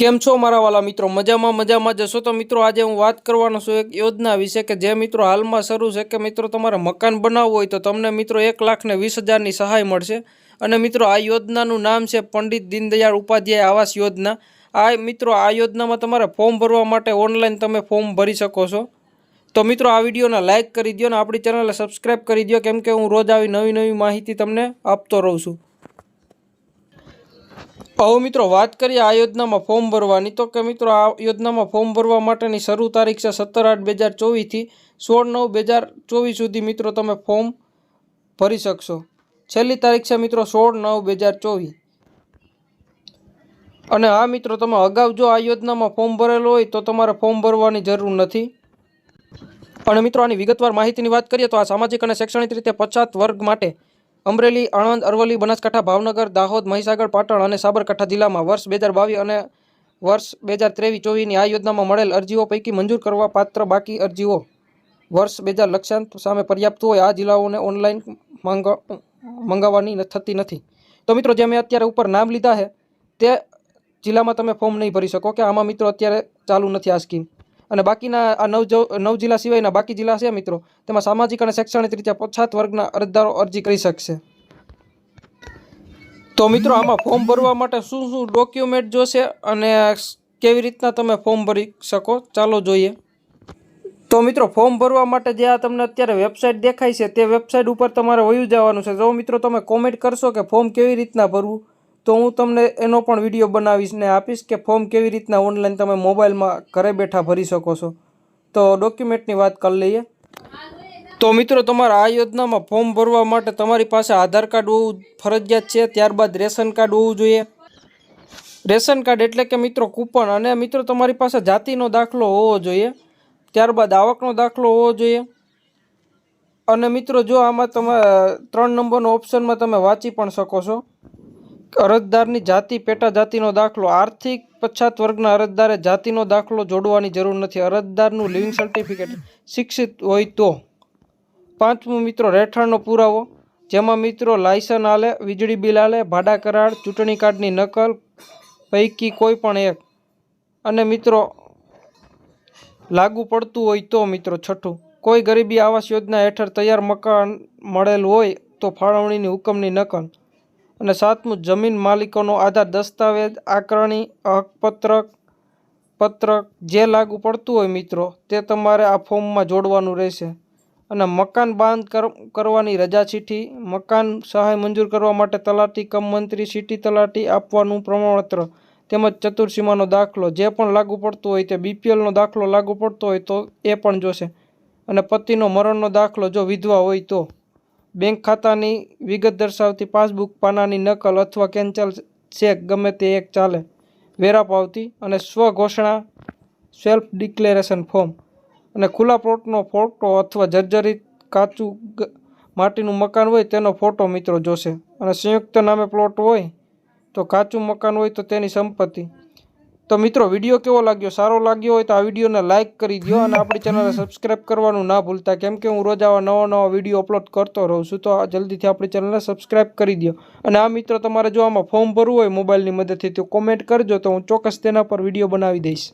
કેમ છો મારા વાલા મિત્રો? મજામાં મજામાં જશો તો મિત્રો આજે હું વાત કરવાનો છું એક યોજના વિશે કે જે મિત્રો હાલમાં શરૂ છે કે મિત્રો તમારે મકાન બનાવવું હોય તો તમને મિત્રો એક લાખ ને વીસ હજારની સહાય મળશે. અને મિત્રો આ યોજનાનું નામ છે પંડિત દીનદયાળ ઉપાધ્યાય આવાસ યોજના. આ મિત્રો આ યોજનામાં તમારે ફોર્મ ભરવા માટે ઓનલાઈન તમે ફોર્મ ભરી શકો છો. તો મિત્રો આ વિડીયોને લાઇક કરી દો અને આપણી ચેનલને સબસ્ક્રાઈબ કરી દો કેમ કે હું રોજ આવી નવી નવી માહિતી તમને આપતો રહું છું. હવે મિત્રો, વાત કરીએ આ યોજનામાં ફોર્મ ભરવાની. તો કે મિત્રો, આ યોજનામાં ફોર્મ ભરવા માટેની શરૂ તારીખ છે સત્તર આઠ બે હજાર ચોવીસથી સોળ નવ બે હજાર ચોવીસ સુધી મિત્રો તમે ફોર્મ ભરી શકશો. છેલ્લી તારીખ છે મિત્રો સોળ નવ બે હજાર ચોવીસ. અને હા મિત્રો, તમે અગાઉ જો આ યોજનામાં ફોર્મ ભરેલું હોય તો તમારે ફોર્મ ભરવાની જરૂર નથી. અને મિત્રો, આની વિગતવાર માહિતીની વાત કરીએ તો આ સામાજિક અને શૈક્ષણિક રીતે પછાત વર્ગ માટે અમરેલી, આણંદ, અરવલ્લી, બનાસકાંઠા, ભાવનગર, દાહોદ, મહીસાગર, પાટણ અને સાબરકાંઠા જિલ્લામાં વર્ષ બે હજાર બાવીસ અને વર્ષ બે હજાર ત્રેવીસ ચોવીસની આ યોજનામાં મળેલ અરજીઓ પૈકી મંજૂર કરવા પાત્ર બાકી અરજીઓ વર્ષ બે હજાર લક્ષ્યાંક સામે પર્યાપ્ત હોય, આ જિલ્લાઓને ઓનલાઈન માંગ મંગાવવાની થતી નથી. તો મિત્રો, જે મેં અત્યારે ઉપર નામ લીધા છે, તે જિલ્લામાં તમે ફોર્મ નહીં ભરી શકો કે આમાં મિત્રો અત્યારે ચાલુ નથી આ સ્કીમ. અને બાકીના આ નવ નવ જિલ્લા સિવાયના બાકી જિલ્લા છે મિત્રો. તેમાં સામાજિક અને શૈક્ષણિક રીતે પછાત વર્ગના અરજદારો અરજી કરી શકશે. તો મિત્રો, આમાં ફોર્મ ભરવા માટે શું શું ડોક્યુમેન્ટ જોશે અને કેવી રીતના તમે ફોર્મ ભરી શકો? ચાલો જોઈએ. તો મિત્રો, ફોર્મ ભરવા માટે જે આ તમને અત્યારે વેબસાઇટ દેખાય છે, તે વેબસાઇટ ઉપર તમારે વયું જવાનું છે. જો મિત્રો, તમે કોમેન્ટ કરશો કે ફોર્મ કેવી રીતના ભરવું? તો હું તમને એનો પણ વીડિયો બનાવીશ ને આપીશ કે ફોર્મ કેવી રીતના ઓનલાઈન તમે મોબાઈલમાં ઘરે બેઠા ભરી શકો છો. તો ડોક્યુમેન્ટની વાત કરી લઈએ. તો મિત્રો, તમારા આ યોજનામાં ફોર્મ ભરવા માટે તમારી પાસે આધાર કાર્ડ હોવું ફરજિયાત છે, ત્યારબાદ રેશન કાર્ડ હોવું જોઈએ. રેશન કાર્ડ એટલે કે મિત્રો કૂપન અને મિત્રો તમારી પાસે જાતિનો દાખલો હોવો જોઈએ, ત્યારબાદ આવકનો દાખલો હોવો જોઈએ. અને મિત્રો, જો આમાં તમે, ત્રણ નંબરનો ઓપ્શનમાં તમે વાંચી પણ શકો છો. અરજદારની જાતિ પેટા જાતિનો દાખલો, આર્થિક પછાત વર્ગના અરજદારે જાતિનો દાખલો જોડવાની જરૂર નથી. અરજદારનું લિવિંગ સર્ટિફિકેટ શિક્ષિત હોય તો. પાંચમું મિત્રો, રહેઠાણનો પુરાવો, જેમાં મિત્રો લાયસન આલે, વીજળી બિલ આલે, ભાડા કરાર, ચૂંટણી કાર્ડની નકલ પૈકી કોઈ પણ એક. અને મિત્રો, લાગુ પડતું હોય તો મિત્રો છઠ્ઠું. કોઈ ગરીબી આવાસ યોજના હેઠળ તૈયાર મકાન મળેલ હોય તો ફાળવણીની હુકમની નકલ. અને સાતમું, જમીન માલિકોનો આધાર દસ્તાવેજ, આકરણી, હકપત્રક, પત્રક જે લાગુ પડતું હોય મિત્રો, તે તમારે આ ફોર્મમાં જોડવાનું રહેશે. અને મકાન બાંધ કર- કરવાની રજા ચીઠ્ઠી, મકાન સહાય મંજૂર કરવા માટે તલાટી કમ મંત્રી, સિટી તલાટી આપવાનું પ્રમાણપત્ર, તેમજ ચતુર્સીમાનો દાખલો, જે પણ લાગુ પડતો હોય તે બીપીએલનો દાખલો લાગુ પડતો હોય તો એ પણ જોશે. અને પતિનો મરણનો દાખલો જો વિધવા હોય તો. બેંક ખાતાની વિગત દર્શાવતી પાસબુક, પાનાની નકલ અથવા કેન્સલ ચેક ગમે તે એક ચાલે. વેરા પાવતી અને સ્વઘોષણા સેલ્ફ ડિક્લેરેશન ફોર્મ અને ખુલ્લા પ્લોટનો ફોટો અથવા જર્જરિત કાચું માટીનું મકાન હોય તેનો ફોટો મિત્રો જોશે. અને સંયુક્ત નામે પ્લોટ હોય તો કાચું મકાન હોય તો તેની સંપત્તિ. તો મિત્રો, વીડિયો કેવો લાગ્યો? સારો લાગ્યો હોય તો આ વિડીયોને લાઇક કરી દો અને આપણી ચેનલને સબસ્ક્રાઈબ કરવાનું ના ભૂલતા, કેમ કે હું રોજ આવા નવા નવા વીડિયો અપલોડ કરતો રહું છું, તો જલ્દીથી આપણી ચેનલને સબસ્ક્રાઈબ કરી દો અને આ મિત્રો, તમારે જો આમાં ફોર્મ ભરવું હોય મોબાઈલની મદદથી, તો કોમેન્ટ કરજો, તો હું ચોક્કસ તેના પર વીડિયો બનાવી દઈશ.